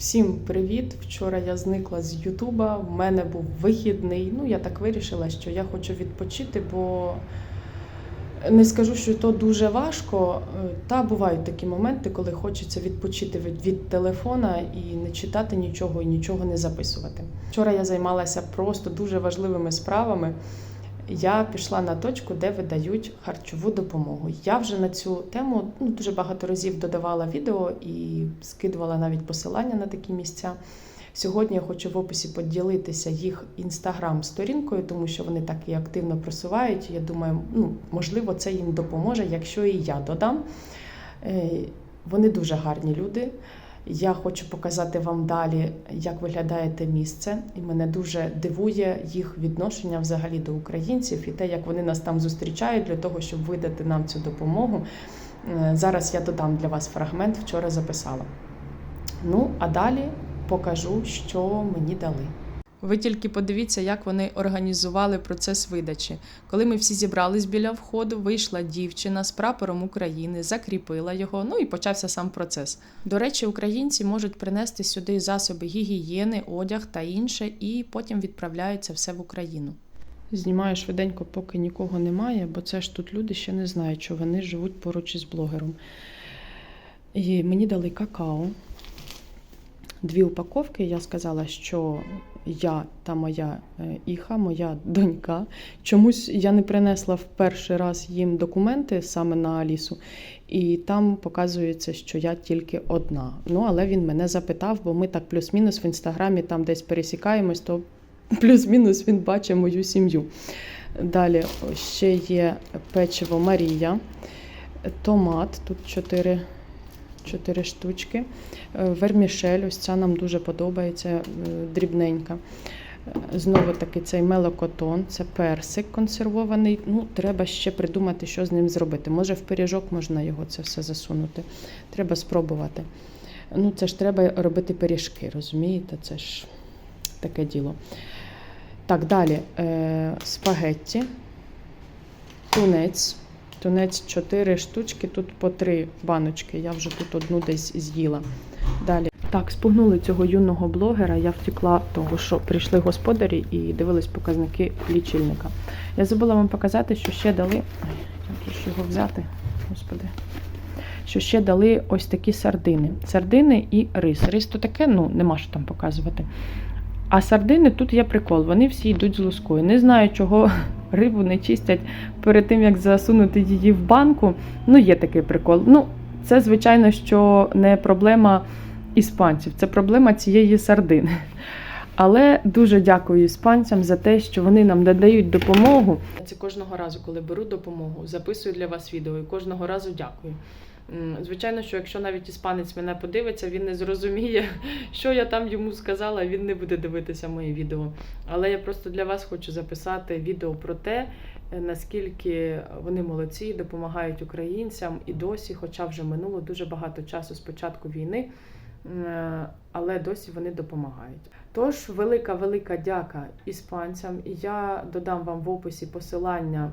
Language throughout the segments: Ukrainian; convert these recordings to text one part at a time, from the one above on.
Всім привіт! Вчора я зникла з Ютуба. В мене був вихідний. Ну, я так вирішила, що я хочу відпочити, бо не скажу, що то дуже важко. е, Та бувають такі моменти, коли хочеться відпочити від, від телефона і не читати нічого і нічого не записувати. Вчора я займалася просто дуже важливими справами. Я пішла на точку, де видають харчову допомогу. Я вже на цю тему ну, дуже багато разів додавала відео і скидувала навіть посилання на такі місця. Сьогодні я хочу в описі поділитися їх інстаграм-сторінкою, тому що вони так і активно просувають. Я думаю, ну, можливо, це їм допоможе, якщо і я додам. Е, Вони дуже гарні люди. Я хочу показати вам далі, як виглядає те місце, і мене дуже дивує їх відношення взагалі до українців і те, як вони нас там зустрічають для того, щоб видати нам цю допомогу. Е, Зараз я додам для вас фрагмент, вчора записала. Ну, а далі покажу, що мені дали. Ви тільки подивіться, як вони організували процес видачі. Коли ми всі зібрались біля входу, вийшла дівчина з прапором України, закріпила його. Ну і почався сам процес. До речі, українці можуть принести сюди засоби гігієни, одяг та інше, і потім відправляються все в Україну. Знімаю швиденько, поки нікого немає, бо це ж тут люди ще не знають, що вони живуть поруч із блогером. І мені дали какао. Дві упаковки. Я сказала, що я та моя е, іха, моя донька. Чомусь я не принесла в перший раз їм документи саме на Алісу, і там показується, що я тільки одна. Ну, але він мене запитав, бо ми так плюс-мінус в інстаграмі там десь пересікаємось, то плюс-мінус він бачить мою сім'ю. Далі ще є печиво Марія, томат, тут чотири. Чотири штучки. Е, Вермішель, ось ця нам дуже подобається, е, дрібненька. Е, Знову таки цей мелокотон, це персик консервований. Ну, треба ще придумати, що з ним зробити. Може, в пиріжок можна його це все засунути. Треба спробувати. Ну, це ж треба робити пиріжки, розумієте? Це ж таке діло. Так, далі е, спагетті, тунець. Тунець 4 штучки, тут по 3 баночки. Я вже тут одну десь з'їла. Далі. Так, спугнули цього юного блогера. Я втекла того, що прийшли господарі і дивились показники лічильника. Я забула вам показати, що ще дали. Як ж його взяти? Господи. Що ще дали ось такі сардини. Сардини і рис. Рис то таке, ну, нема що там показувати. А сардини тут є прикол, вони всі йдуть з лускою. Не знаю, чого рибу не чистять перед тим, як засунути її в банку. Ну, є такий прикол. Ну, це, звичайно, що не проблема іспанців, це проблема цієї сардини. Але дуже дякую іспанцям за те, що вони нам надають допомогу. Це кожного разу, коли беру допомогу, записую для вас відео і кожного разу дякую. Звичайно, що якщо навіть іспанець мене подивиться, він не зрозуміє, що я там йому сказала, він не буде дивитися мої відео. Але я просто для вас хочу записати відео про те, е, наскільки вони молодці, допомагають українцям і досі, хоча вже минуло дуже багато часу з початку війни, е, але досі вони допомагають. Тож, велика велика дяка іспанцям. Я додам вам в описі посилання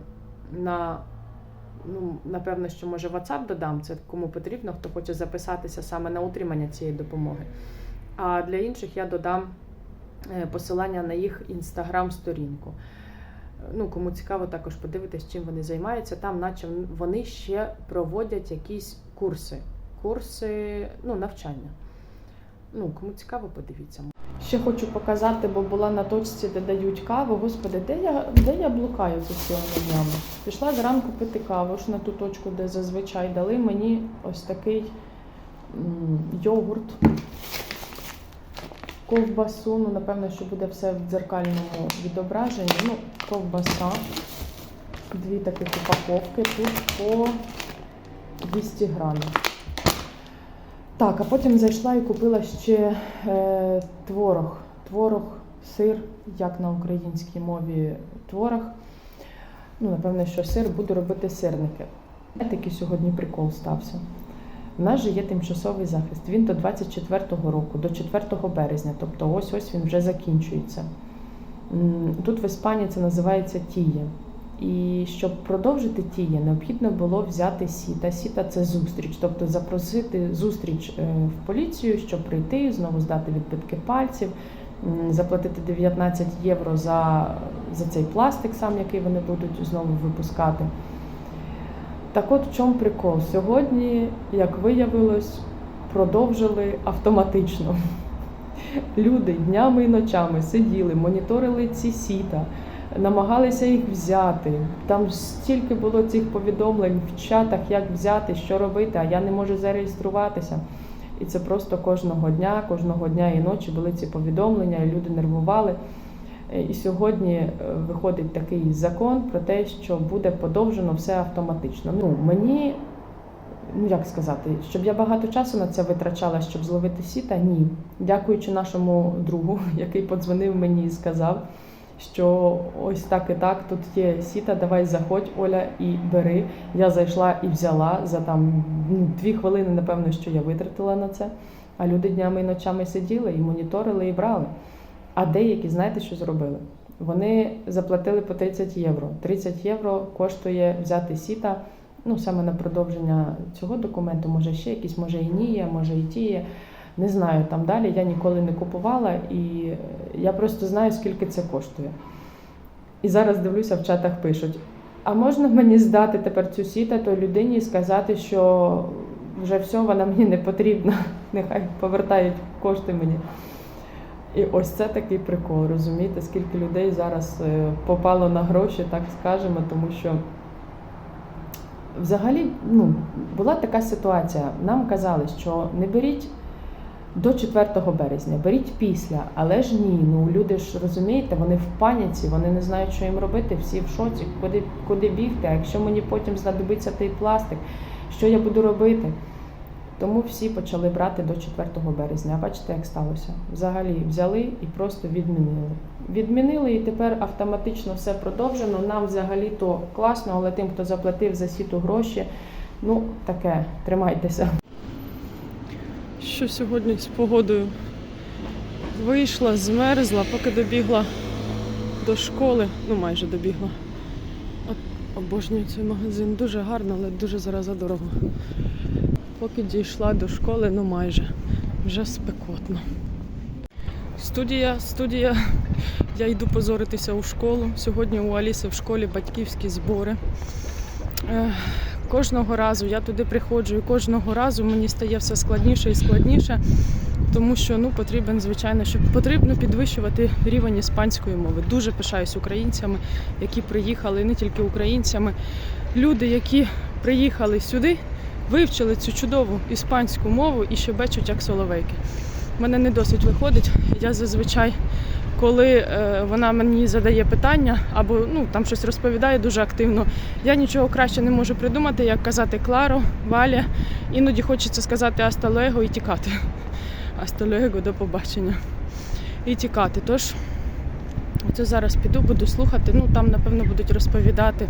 на ну, напевно, що може WhatsApp додам, це кому потрібно, хто хоче записатися саме на утримання цієї допомоги. А для інших я додам е, посилання на їх інстаграм-сторінку. Ну, кому цікаво, також подивитись, чим вони займаються. Там, наче вони ще проводять якісь курси, курси, ну, навчання. Ну, кому цікаво, подивіться. Ще хочу показати, бо була на точці, де дають каву. Господи, де я, де я блукаю за цими днями? Пішла зранку пити каву ж на ту точку, де зазвичай дали мені ось такий йогурт, ковбасу. Ну, напевно, що буде все в дзеркальному відображенні. Ну, ковбаса. Дві таких упаковки. Тут по 200 грамів. Так, а потім зайшла і купила ще е, творог. Творог, сир, як на українській мові творог. Ну, напевно, що сир буду робити сирники. Такий сьогодні прикол стався. У нас же є тимчасовий захист. Він до 24-го року, до 4 березня, тобто ось ось він вже закінчується. Тут в Іспанії це називається тіє. І щоб продовжити тіє, необхідно було взяти сіта. Сіта це зустріч, тобто запросити зустріч е, в поліцію, щоб прийти, знову здати відбитки пальців, заплатити 19 євро за, за цей пластик, сам який вони будуть знову випускати. Так от в чому прикол? Сьогодні, як виявилось, продовжили автоматично. Люди днями і ночами сиділи, моніторили ці сіта, намагалися їх взяти. Там стільки було цих повідомлень в чатах, як взяти, що робити, а я не можу зареєструватися. І це просто кожного дня, кожного дня і ночі були ці повідомлення, і люди нервували. Е, І сьогодні е, виходить такий закон про те, що буде подовжено все автоматично. Ну мені, ну як сказати, щоб я багато часу на це витрачала, щоб зловити сіта, ні. Дякуючи нашому другу, який подзвонив мені і сказав, що ось так і так, тут є сіта, давай заходь, Оля, і бери. Я зайшла і взяла за там ну, дві хвилини, напевно, що я витратила на це. А люди днями і ночами сиділи і моніторили і брали. А деякі, знаєте, що зробили? Вони заплатили по 30 євро. 30 євро коштує взяти сіта, ну саме на продовження цього документу, може ще якісь, може і ніє, може і тіє. Не знаю там далі. Я ніколи не купувала, і я просто знаю, скільки це коштує. І зараз дивлюся, в чатах пишуть: а можна мені здати тепер цю сіта той людині і сказати, що вже все, вона мені не потрібна, нехай повертають кошти мені. І ось це такий прикол, розумієте, скільки людей зараз е, попало на гроші, так скажемо, тому що взагалі ну, була така ситуація. Нам казали, що не беріть до 4 березня, беріть після, але ж ні. Ну люди ж розумієте, вони в паніці, вони не знають, що їм робити, всі в шоці, куди, куди бігти, а якщо мені потім знадобиться той пластик, що я буду робити? Тому всі почали брати до 4 березня. А бачите, як сталося? Взагалі взяли і просто відмінили. Відмінили і тепер автоматично все продовжено. Нам взагалі то класно, але тим, хто заплатив за сіту гроші, ну таке, тримайтеся. Що сьогодні з погодою? Вийшла, змерзла, поки добігла до школи, ну майже добігла. Обожнюю цей магазин. Дуже гарно, але дуже зараза дорого. Поки дійшла до школи, ну майже вже спекотно. Студія, студія. Я йду позоритися у школу. Сьогодні у Аліси в школі батьківські збори. Кожного разу я туди приходжу, і кожного разу мені стає все складніше і складніше, тому що ну потрібен, звичайно, що потрібно підвищувати рівень іспанської мови. Дуже пишаюсь українцями, які приїхали, не тільки українцями. Люди, які приїхали сюди, вивчили цю чудову іспанську мову і щебечуть як соловейки. У Мене не досить виходить. Я зазвичай, коли е, вона мені задає питання або ну там щось розповідає дуже активно, я нічого краще не можу придумати, як казати Кларо, Валя. Іноді хочеться сказати Асталего і тікати. Асталего, до побачення. І тікати. Тож, це зараз піду, буду слухати. Ну там, напевно, будуть розповідати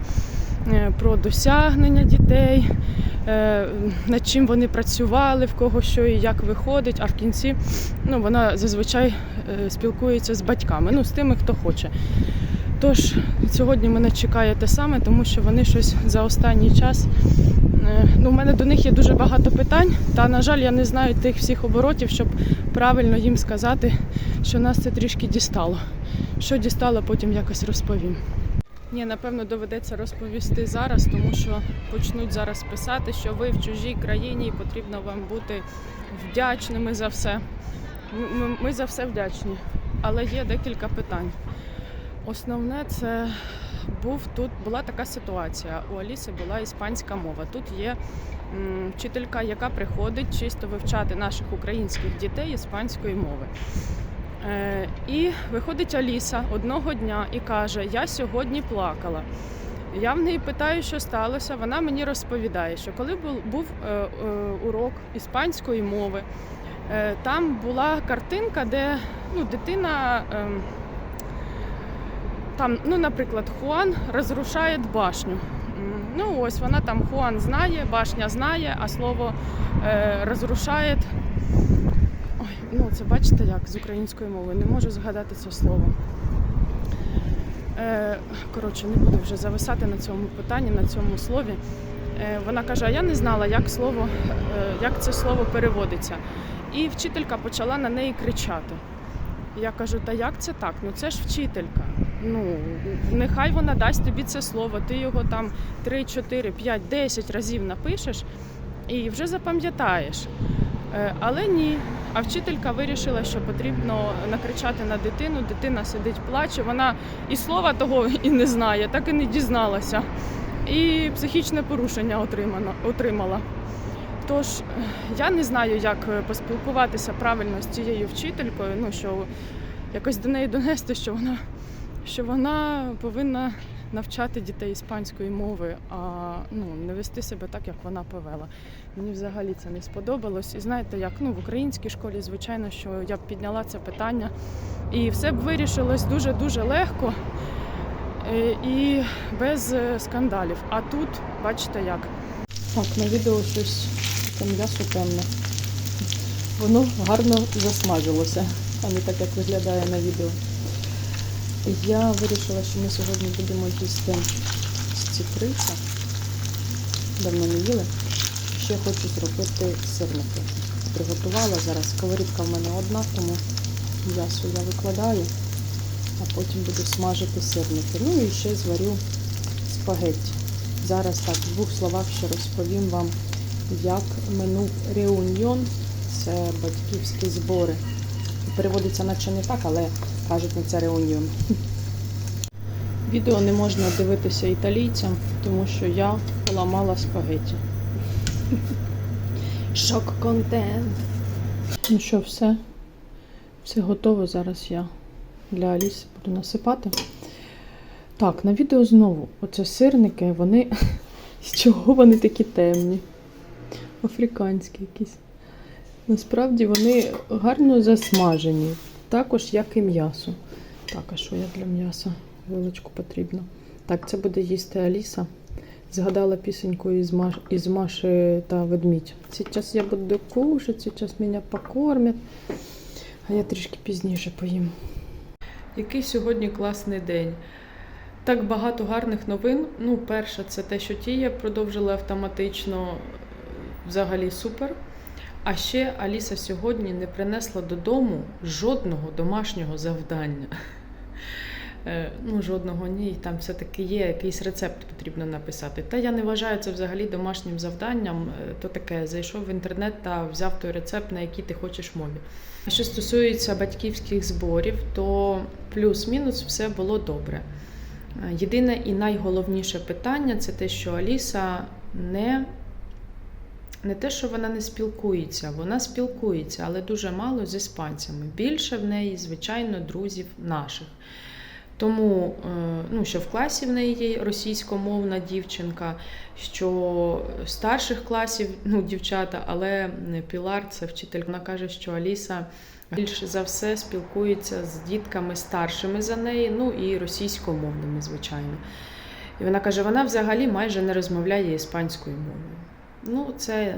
про досягнення дітей, е, над чим вони працювали, в кого що і як виходить, а в кінці ну, вона зазвичай е, спілкується з батьками, ну, з тими, хто хоче. Тож сьогодні мене чекає те саме, тому що вони щось за останній час. е, Ну, у мене до них є дуже багато питань, та, на жаль, я не знаю тих всіх оборотів, щоб правильно їм сказати, що нас це трішки дістало. Що дістало, потім якось розповім. Ні, напевно, доведеться розповісти зараз, тому що почнуть зараз писати, що ви в чужій країні і потрібно вам бути вдячними за все. Ми, ми, за все вдячні, але є декілька питань. Основне це був тут була така ситуація. У Аліси була іспанська мова. Тут є м, вчителька, яка приходить чисто вивчати наших українських дітей іспанської мови. Е, і виходить Аліса одного дня і каже: Я сьогодні плакала. Я в неї питаю, що сталося. Вона мені розповідає, що коли був, е, е, урок іспанської мови, там була картинка, де ну, дитина. Е, там, ну, наприклад, Хуан розрушає башню. Ну, ось вона там Хуан знає, башня знає, а слово е, розрушає. Ой, ну це бачите як з української мови. Не можу згадати це слово. Е, коротше, не буду вже зависати на цьому питанні, на цьому слові. Е, вона каже: А я не знала, як слово, е, як це слово переводиться. І вчителька почала на неї кричати. Я кажу, та як це так? Ну це ж вчителька. Ну, нехай вона дасть тобі це слово, ти його там 3, 4, 5, 10 разів напишеш і вже запам'ятаєш. Е, Але ні. А вчителька вирішила, що потрібно накричати на дитину. Дитина сидить, плаче. Вона і слова того і не знає, так і не дізналася. І психічне порушення отримано, отримала. Тож е, я не знаю, як е, поспілкуватися правильно з цією вчителькою. Ну що якось до неї донести, що вона, що вона повинна навчати дітей іспанської мови, а ну не вести себе так, як вона повела. Мені взагалі це не сподобалось. І знаєте, як ну в українській школі, звичайно, що я б підняла це питання, і все б вирішилось дуже дуже легко е, і без е, скандалів. А тут бачите як. Так, на відео щось таке м'ясо темне. Воно гарно засмажилося, а не так, як виглядає на відео. Я вирішила, що ми сьогодні будемо їсти з цитриця. Давно не їли. Ще хочу зробити сирники. Приготувала зараз. Сковорідка в мене одна, тому м'ясо я викладаю, а потім буду смажити сирники. Ну і ще зварю спагетті. Зараз так, в двох словах ще розповім вам, як минув реуньйон, це батьківські збори. Переводиться наче не так, але кажуть на це реуньйон. Відео не можна дивитися італійцям, тому що я поламала спагеті. Шок-контент. Ну що, все? Все готово. Зараз я для Аліси буду насипати. Так, на відео знову. Оце сирники, вони. З чого вони такі темні? Африканські якісь. Насправді вони гарно засмажені, також як і м'ясо. Так, а що я для м'яса? Вилочку потрібно. Так, це буде їсти Аліса. Згадала пісеньку із, Маш... із Маші та ведмідь. Зараз я буду кушати, зараз мене покормять. А я трішки пізніше поїм. Який сьогодні класний день. Так багато гарних новин. Ну, перше, це те, що Тія продовжила автоматично. Взагалі супер. А ще Аліса сьогодні не принесла додому жодного домашнього завдання. Е, Ну, жодного ні, там все-таки є якийсь рецепт потрібно написати. Та я не вважаю це взагалі домашнім завданням. Е, То таке, зайшов в інтернет та взяв той рецепт, на який ти хочеш мові. Що стосується батьківських зборів, то плюс-мінус все було добре. Е, Єдине і найголовніше питання це те, що Аліса не, не те, що вона не спілкується, вона спілкується, але дуже мало з іспанцями. Більше в неї, звичайно, друзів наших. Тому, е, ну, що в класі в неї є російськомовна дівчинка, що старших класів ну, дівчата, але Пілар, це вчитель, вона каже, що Аліса більше за все спілкується з дітками старшими за неї, ну і російськомовними, звичайно. І вона каже, вона взагалі майже не розмовляє іспанською мовою. Ну, це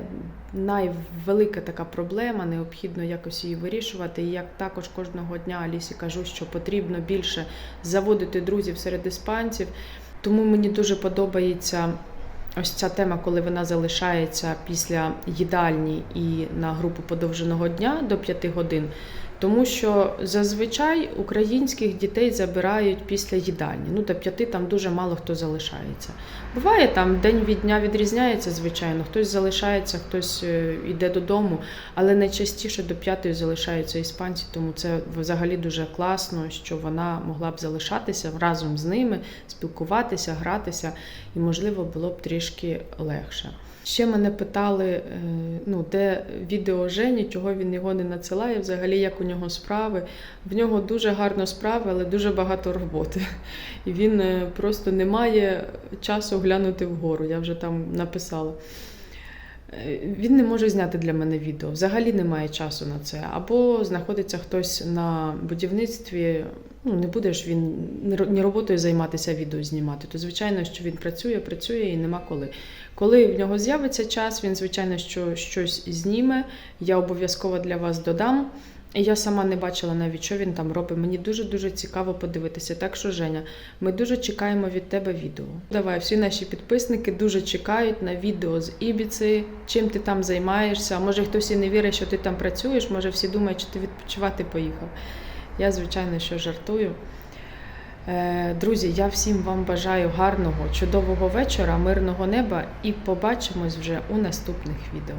найвелика така проблема, необхідно якось її вирішувати. І як також кожного дня Алісі кажу, що потрібно більше заводити друзів серед іспанців. Тому мені дуже подобається ось ця тема, коли вона залишається після їдальні і на групу подовженого дня до 5 годин. Тому що зазвичай українських дітей забирають після їдальні. Ну, до п'яти там дуже мало хто залишається. Буває там день від дня відрізняється, звичайно, хтось залишається, хтось е, йде додому, але найчастіше до п'ятої залишаються іспанці, тому це взагалі дуже класно, що вона могла б залишатися разом з ними, спілкуватися, гратися, і, можливо, було б трішки легше. Ще мене питали, е, ну, де відео Жені, чого він його не надсилає, взагалі, як у нього справи. В нього дуже гарно справи, але дуже багато роботи. І він е, просто не має часу глянути вгору. Я вже там написала. Е, Він не може зняти для мене відео, взагалі немає часу на це. Або знаходиться хтось на будівництві, ну не будеш він не ро- роботою займатися, відео знімати. То звичайно, що він працює, працює і нема коли. Коли в нього з'явиться час, він звичайно що щось зніме. Я обов'язково для вас додам. Я сама не бачила навіть, що він там робить. Мені дуже-дуже цікаво подивитися. Так що, Женя, ми дуже чекаємо від тебе відео. Давай, всі наші підписники дуже чекають на відео з Ібіці, чим ти там займаєшся. Може, хтось і не вірить, що ти там працюєш, може всі думають, що ти відпочивати поїхав. Я, звичайно, що жартую. Е, Друзі, я всім вам бажаю гарного, чудового вечора, мирного неба і побачимось вже у наступних відео.